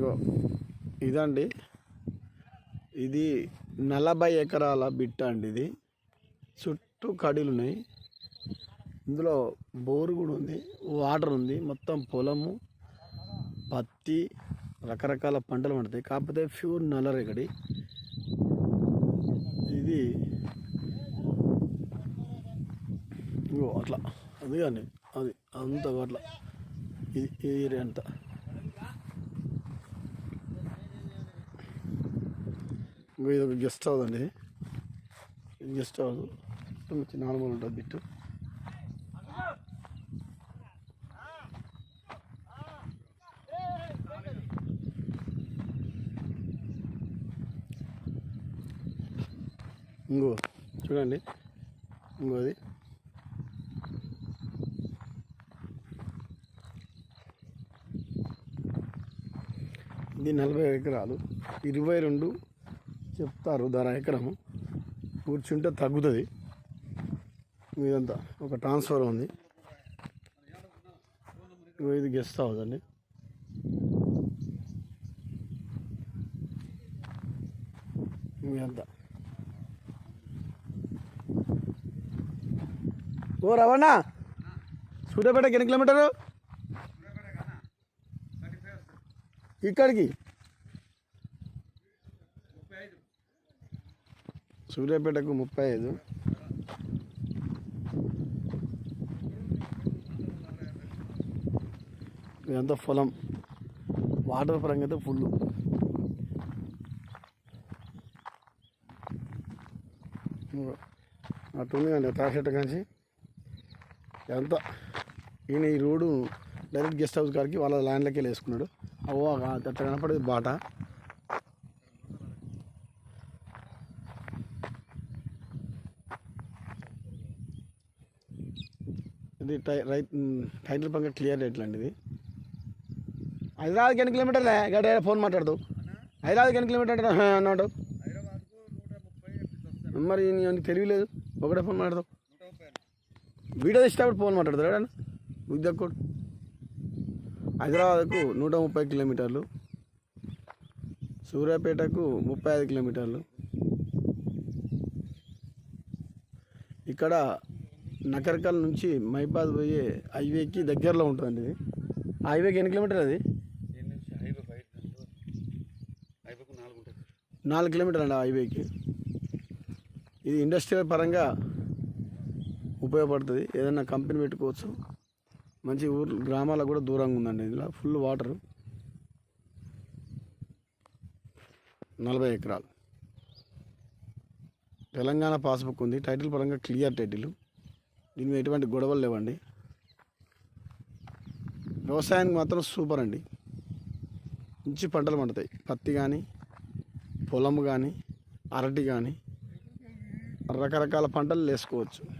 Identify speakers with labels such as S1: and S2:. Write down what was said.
S1: ఇగో ఇదండి. ఇది నలభై ఎకరాల బిట్ట అండి ఇది. చుట్టూ కడీలు ఉన్నాయి ఇందులో బోరు కూడా ఉంది వాటర్ ఉంది. మొత్తం పొలము పత్తి రకరకాల పంటలు పండుతాయి. కాకపోతే ప్యూర్ నల్లరేగడి ఇది అట్లా. అది కానీ అది అంత అట్లా. ఇది ఏరియా అంతా. ఇంకో ఇది ఒక గెస్ట్ హౌస్ అండి. గెస్ట్ హౌస్ మంచి నార్మల్ ఉంటుంది బిట్టు ఇంకో చూడండి. ఇంకోది ఇది నలభై ఎకరాలు. ఇరవై రెండు చెప్తారు ధర ఎకరం. కూర్చుంటే తగ్గుతుంది. ఇదంతా ఒక ట్రాన్స్ఫర్ ఉంది. ఇది గెస్ట్ హౌస్ అండి ఇదంతా. ఓ రవణా సూర్యాపేటకి ఎన్ని కిలోమీటరు? ఇక్కడికి. సూర్యాపేటకు ముప్పై ఐదు. ఇదంతా పొలం. వాటర్ పరంగా అయితే ఫుల్ అట్టుంది అండి తాసేట కాంచి. ఎంత ఈయన ఈ రోడ్డు డైరెక్ట్ గెస్ట్ హౌస్ కాడికి వాళ్ళ ల్యాండ్లోకి వెళ్ళి వేసుకున్నాడు అవో అట్లా కనపడేది బాట. ఇది టై టైటిల్ పంక క్లియర్ ఎట్లాంటిది హైదరాబాద్కి ఎన్ని కిలోమీటర్లే గడ ఫోన్ మాట్లాడదు. హైదరాబాద్కి ఎన్ని కిలోమీటర్ అన్నాడు. మరి నీకు తెలియలేదు ఒకటే ఫోన్ మాట్లాడదు. వీడియో తీసేటప్పుడు ఫోన్ మాట్లాడతారు ఎవడన్నా? ఉద్యోగకుడు హైదరాబాద్కు నూట ముప్పై కిలోమీటర్లు. సూర్యాపేటకు ముప్పై ఐదు కిలోమీటర్లు. ఇక్కడ నకరకల్ నుంచి మైబాద్ పోయే హైవేకి దగ్గరలో ఉంటుందండి ఇది. హైవేకి ఎన్ని కిలోమీటర్ అది? నాలుగు కిలోమీటర్లు అండి హైవేకి. ఇది ఇండస్ట్రియల్ పరంగా ఉపయోగపడుతుంది. ఏదైనా కంపెనీ పెట్టుకోవచ్చు. మంచి ఊర్లు గ్రామాలకు కూడా దూరంగా ఉందండి ఇందులో. Full water. నలభై ఎకరాలు. తెలంగాణ పాస్బుక్ ఉంది. టైటిల్ పరంగా క్లియర్ టైటిల్. దీని మీద ఎటువంటి గొడవలు లేవండి. వ్యవసాయానికి మాత్రం సూపర్ అండి. మంచి పంటలు పండుతాయి. పత్తి కానీ పొలం కానీ అరటి కానీ రకరకాల పంటలు వేసుకోవచ్చు.